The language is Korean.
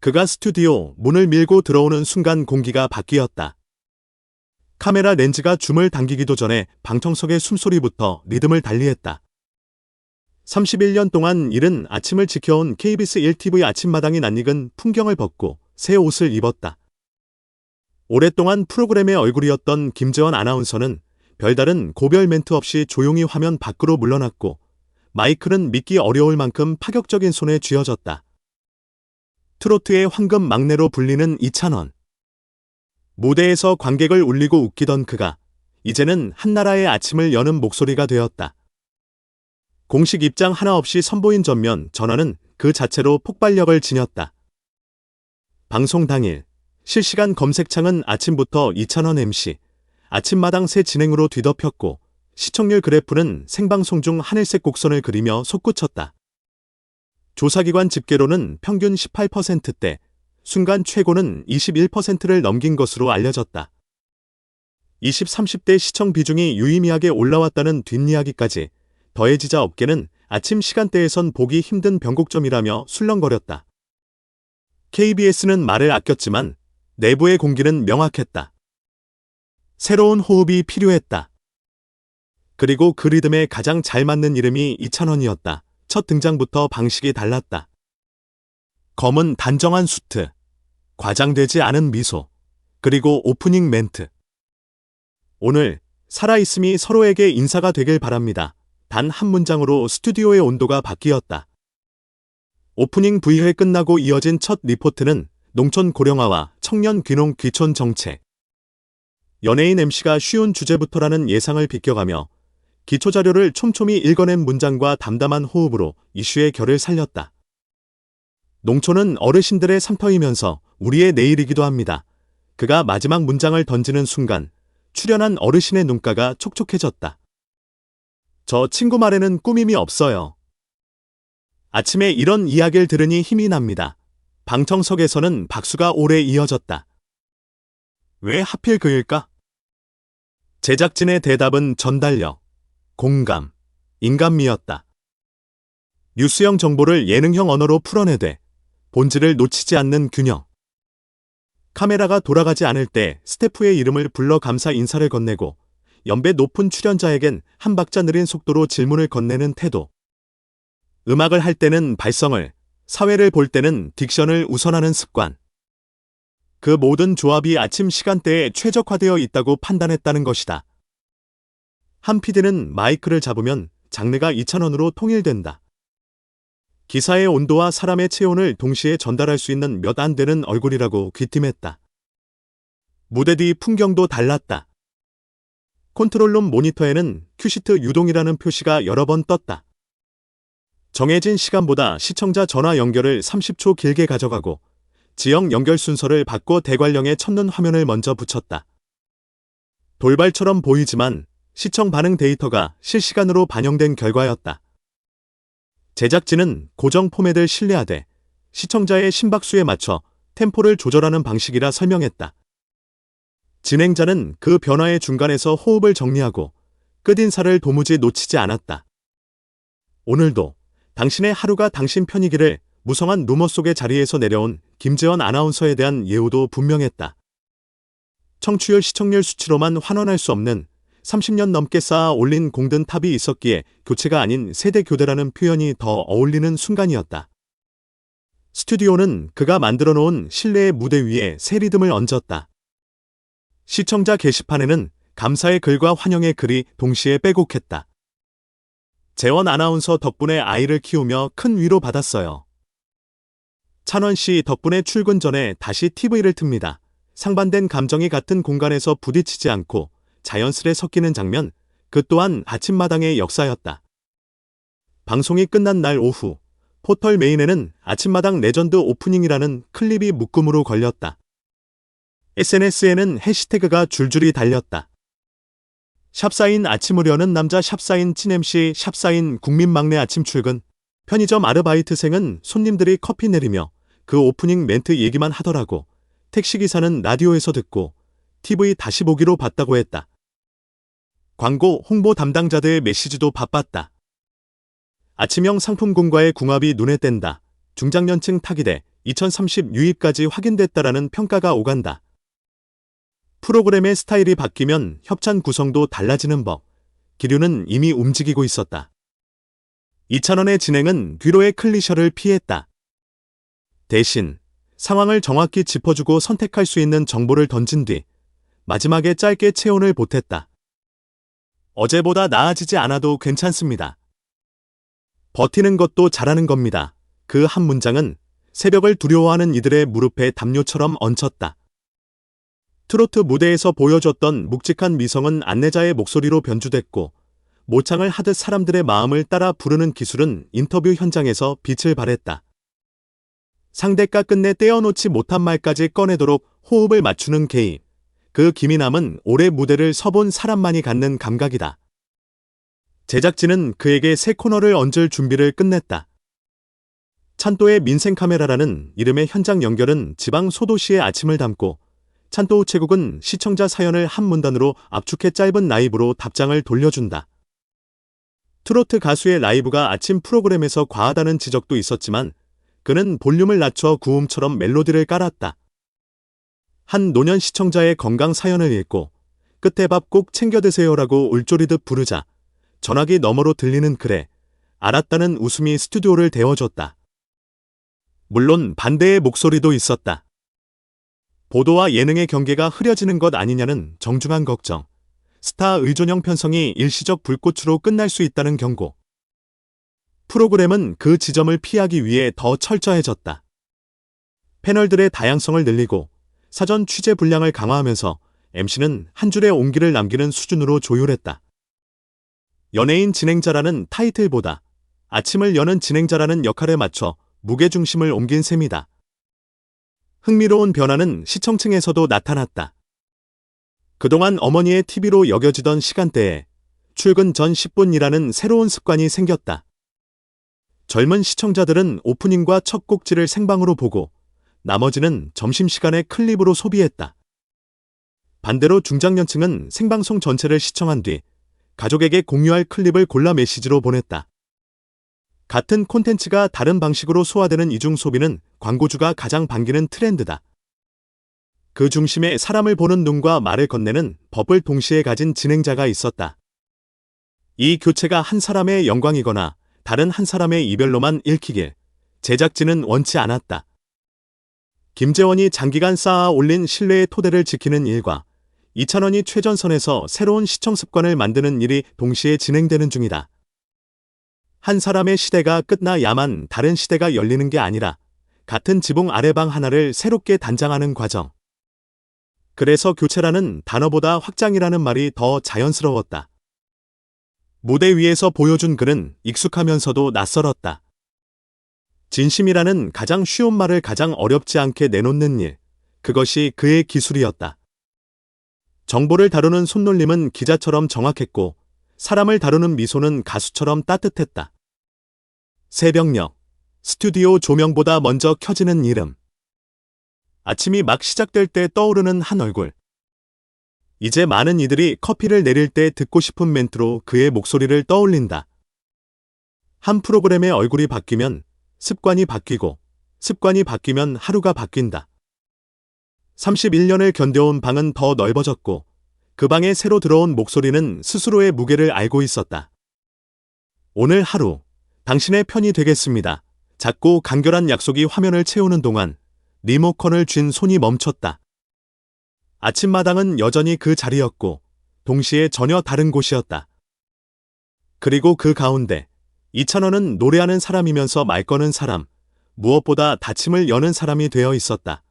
그가 스튜디오 문을 밀고 들어오는 순간 공기가 바뀌었다. 카메라 렌즈가 줌을 당기기도 전에 방청석의 숨소리부터 리듬을 달리했다. 31년 동안 이른 아침을 지켜온 KBS 1TV 아침마당이 낯익은 풍경을 벗고 새 옷을 입었다. 오랫동안 프로그램의 얼굴이었던 김재원 아나운서는 별다른 고별 멘트 없이 조용히 화면 밖으로 물러났고 마이클은 믿기 어려울 만큼 파격적인 손에 쥐어졌다. 트로트의 황금 막내로 불리는 이찬원. 무대에서 관객을 울리고 웃기던 그가 이제는 한나라의 아침을 여는 목소리가 되었다. 공식 입장 하나 없이 선보인 전면 전화는 그 자체로 폭발력을 지녔다. 방송 당일 실시간 검색창은 아침부터 이찬원 MC, 아침마당 새 진행으로 뒤덮였고 시청률 그래프는 생방송 중 하늘색 곡선을 그리며 솟구쳤다. 조사기관 집계로는 평균 18%대, 순간 최고는 21%를 넘긴 것으로 알려졌다. 20, 30대 시청 비중이 유의미하게 올라왔다는 뒷이야기까지 더해지자 업계는 아침 시간대에선 보기 힘든 변곡점이라며 술렁거렸다. KBS는 말을 아꼈지만 내부의 공기는 명확했다. 새로운 호흡이 필요했다. 그리고 그 리듬에 가장 잘 맞는 이름이 이찬원이었다. 첫 등장부터 방식이 달랐다. 검은 단정한 수트, 과장되지 않은 미소, 그리고 오프닝 멘트. 오늘 살아있음이 서로에게 인사가 되길 바랍니다. 단 한 문장으로 스튜디오의 온도가 바뀌었다. 오프닝 V회 끝나고 이어진 첫 리포트는 농촌 고령화와 청년 귀농 귀촌 정책. 연예인 MC가 쉬운 주제부터라는 예상을 비껴가며 기초자료를 촘촘히 읽어낸 문장과 담담한 호흡으로 이슈의 결을 살렸다. 농촌은 어르신들의 삼터이면서 우리의 내일이기도 합니다. 그가 마지막 문장을 던지는 순간 출연한 어르신의 눈가가 촉촉해졌다. 저 친구 말에는 꾸밈이 없어요. 아침에 이런 이야기를 들으니 힘이 납니다. 방청석에서는 박수가 오래 이어졌다. 왜 하필 그일까? 제작진의 대답은 전달력, 공감, 인간미였다. 뉴스형 정보를 예능형 언어로 풀어내되 본질을 놓치지 않는 균형. 카메라가 돌아가지 않을 때 스태프의 이름을 불러 감사 인사를 건네고 연배 높은 출연자에겐 한 박자 느린 속도로 질문을 건네는 태도. 음악을 할 때는 발성을, 사회를 볼 때는 딕션을 우선하는 습관. 그 모든 조합이 아침 시간대에 최적화되어 있다고 판단했다는 것이다. 한 PD는 마이크를 잡으면 장르가 2,000원으로 통일된다. 기사의 온도와 사람의 체온을 동시에 전달할 수 있는 몇 안 되는 얼굴이라고 귀띔했다. 무대 뒤 풍경도 달랐다. 컨트롤룸 모니터에는 큐시트 유동이라는 표시가 여러 번 떴다. 정해진 시간보다 시청자 전화 연결을 30초 길게 가져가고 지역 연결 순서를 바꿔 대관령에 첫눈 화면을 먼저 붙였다. 돌발처럼 보이지만 시청 반응 데이터가 실시간으로 반영된 결과였다. 제작진은 고정 포맷을 신뢰하되 시청자의 심박수에 맞춰 템포를 조절하는 방식이라 설명했다. 진행자는 그 변화의 중간에서 호흡을 정리하고 끝인사를 도무지 놓치지 않았다. 오늘도 당신의 하루가 당신 편이기를 무성한 루머 속의 자리에서 내려온 김재원 아나운서에 대한 예우도 분명했다. 청취율 시청률 수치로만 환원할 수 없는 30년 넘게 쌓아 올린 공든 탑이 있었기에 교체가 아닌 세대 교대라는 표현이 더 어울리는 순간이었다. 스튜디오는 그가 만들어 놓은 실내의 무대 위에 새 리듬을 얹었다. 시청자 게시판에는 감사의 글과 환영의 글이 동시에 빼곡했다. 재원 아나운서 덕분에 아이를 키우며 큰 위로 받았어요. 찬원 씨 덕분에 출근 전에 다시 TV를 틉니다. 상반된 감정이 같은 공간에서 부딪히지 않고 자연스레 섞이는 장면, 그 또한 아침마당의 역사였다. 방송이 끝난 날 오후, 포털 메인에는 아침마당 레전드 오프닝이라는 클립이 묶음으로 걸렸다. SNS에는 해시태그가 줄줄이 달렸다. 샵사인 아침을 여는 남자 샵사인 찐MC 샵사인 국민막내 아침 출근 편의점 아르바이트생은 손님들이 커피 내리며 그 오프닝 멘트 얘기만 하더라고 택시기사는 라디오에서 듣고 TV 다시 보기로 봤다고 했다. 광고 홍보 담당자들의 메시지도 바빴다. 아침형 상품군과의 궁합이 눈에 띈다. 중장년층 타깃에 2030 유입까지 확인됐다라는 평가가 오간다. 프로그램의 스타일이 바뀌면 협찬 구성도 달라지는 법. 기류는 이미 움직이고 있었다. 이찬원의 진행은 뒤로의 클리셔를 피했다. 대신 상황을 정확히 짚어주고 선택할 수 있는 정보를 던진 뒤 마지막에 짧게 체온을 보탰다. 어제보다 나아지지 않아도 괜찮습니다. 버티는 것도 잘하는 겁니다. 그 한 문장은 새벽을 두려워하는 이들의 무릎에 담요처럼 얹혔다. 트로트 무대에서 보여줬던 묵직한 미성은 안내자의 목소리로 변주됐고 모창을 하듯 사람들의 마음을 따라 부르는 기술은 인터뷰 현장에서 빛을 발했다. 상대가 끝내 떼어놓지 못한 말까지 꺼내도록 호흡을 맞추는 개입. 그 기민함은 올해 무대를 서본 사람만이 갖는 감각이다. 제작진은 그에게 새 코너를 얹을 준비를 끝냈다. 찬또의 민생 카메라라는 이름의 현장 연결은 지방 소도시의 아침을 담고 찬또 우체국은 시청자 사연을 한 문단으로 압축해 짧은 라이브로 답장을 돌려준다. 트로트 가수의 라이브가 아침 프로그램에서 과하다는 지적도 있었지만 그는 볼륨을 낮춰 구음처럼 멜로디를 깔았다. 한 노년 시청자의 건강 사연을 읽고 끝에 밥 꼭 챙겨 드세요라고 울조리듯 부르자 전화기 너머로 들리는 글에 알았다는 웃음이 스튜디오를 데워줬다. 물론 반대의 목소리도 있었다. 보도와 예능의 경계가 흐려지는 것 아니냐는 정중한 걱정. 스타 의존형 편성이 일시적 불꽃으로 끝날 수 있다는 경고. 프로그램은 그 지점을 피하기 위해 더 철저해졌다. 패널들의 다양성을 늘리고 사전 취재 분량을 강화하면서 MC는 한 줄의 온기를 남기는 수준으로 조율했다. 연예인 진행자라는 타이틀보다 아침을 여는 진행자라는 역할에 맞춰 무게중심을 옮긴 셈이다. 흥미로운 변화는 시청층에서도 나타났다. 그동안 어머니의 TV로 여겨지던 시간대에 출근 전 10분이라는 새로운 습관이 생겼다. 젊은 시청자들은 오프닝과 첫 곡지를 생방으로 보고 나머지는 점심시간에 클립으로 소비했다. 반대로 중장년층은 생방송 전체를 시청한 뒤 가족에게 공유할 클립을 골라 메시지로 보냈다. 같은 콘텐츠가 다른 방식으로 소화되는 이중 소비는 광고주가 가장 반기는 트렌드다. 그 중심에 사람을 보는 눈과 말을 건네는 법을 동시에 가진 진행자가 있었다. 이 교체가 한 사람의 영광이거나 다른 한 사람의 이별로만 읽히길 제작진은 원치 않았다. 김재원이 장기간 쌓아 올린 신뢰의 토대를 지키는 일과 이찬원이 최전선에서 새로운 시청 습관을 만드는 일이 동시에 진행되는 중이다. 한 사람의 시대가 끝나야만 다른 시대가 열리는 게 아니라 같은 지붕 아래 방 하나를 새롭게 단장하는 과정. 그래서 교체라는 단어보다 확장이라는 말이 더 자연스러웠다. 무대 위에서 보여준 글은 익숙하면서도 낯설었다. 진심이라는 가장 쉬운 말을 가장 어렵지 않게 내놓는 일. 그것이 그의 기술이었다. 정보를 다루는 손놀림은 기자처럼 정확했고 사람을 다루는 미소는 가수처럼 따뜻했다. 새벽녘, 스튜디오 조명보다 먼저 켜지는 이름. 아침이 막 시작될 때 떠오르는 한 얼굴. 이제 많은 이들이 커피를 내릴 때 듣고 싶은 멘트로 그의 목소리를 떠올린다. 한 프로그램의 얼굴이 바뀌면 습관이 바뀌고 습관이 바뀌면 하루가 바뀐다. 31년을 견뎌온 방은 더 넓어졌고 그 방에 새로 들어온 목소리는 스스로의 무게를 알고 있었다. 오늘 하루 당신의 편이 되겠습니다. 작고 간결한 약속이 화면을 채우는 동안 리모컨을 쥔 손이 멈췄다. 아침마당은 여전히 그 자리였고 동시에 전혀 다른 곳이었다. 그리고 그 가운데 이찬원은 노래하는 사람이면서 말 거는 사람, 무엇보다 다침을 여는 사람이 되어 있었다.